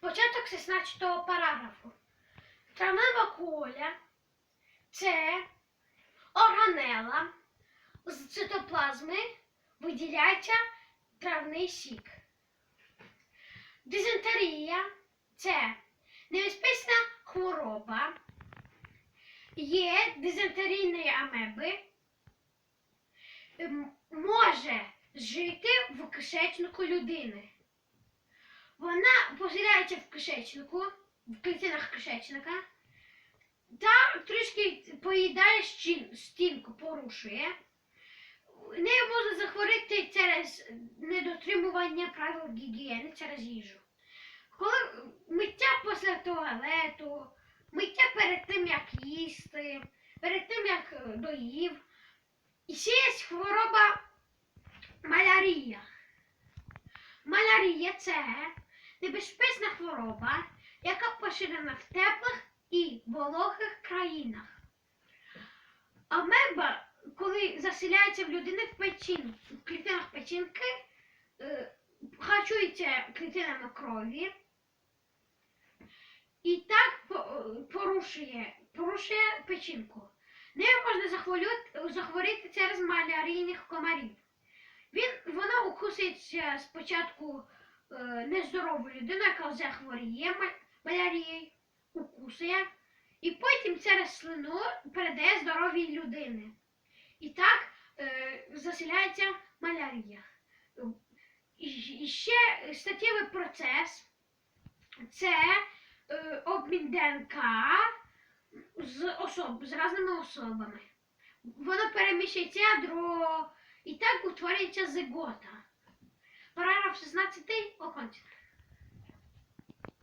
Початок 16 параграфу. Травнева куля це органела. З цитоплазми виділяється травний сік. Дизентерія це небезпечна хвороба. Є дизентерійні амеби. Може жити в кишечнику людини. Вона поселяється в кишечнику, в клітинах кишечника, та трішки поїдає щін- стінку, порушує. Нею можна захворіти через недотримування правил гігієни через їжу. Коли миття після туалету, миття перед тим, як їсти, перед тим, як е, доїв. І ще є хвороба малярія. Малярія це небезпечна хвороба, яка поширена в теплих і вологих країнах. Амеба, коли заселяється в людини в печінку, в клітинах печінки, е, харчується клітинами крові і так порушує, порушує печінку. Нею можна захворіти через малярійних комарів. Він, вона укусить спочатку е, нездорову людину, яка вже хворіє малярією, укусує, і потім через слину передає здоровій людини. І так е, заселяється малярія. І, ще статтєвий процес це е, обмін ДНК з особ, з різними особами. Воно переміщується ядро і так утворюється зигота. Параграф 16 окончено.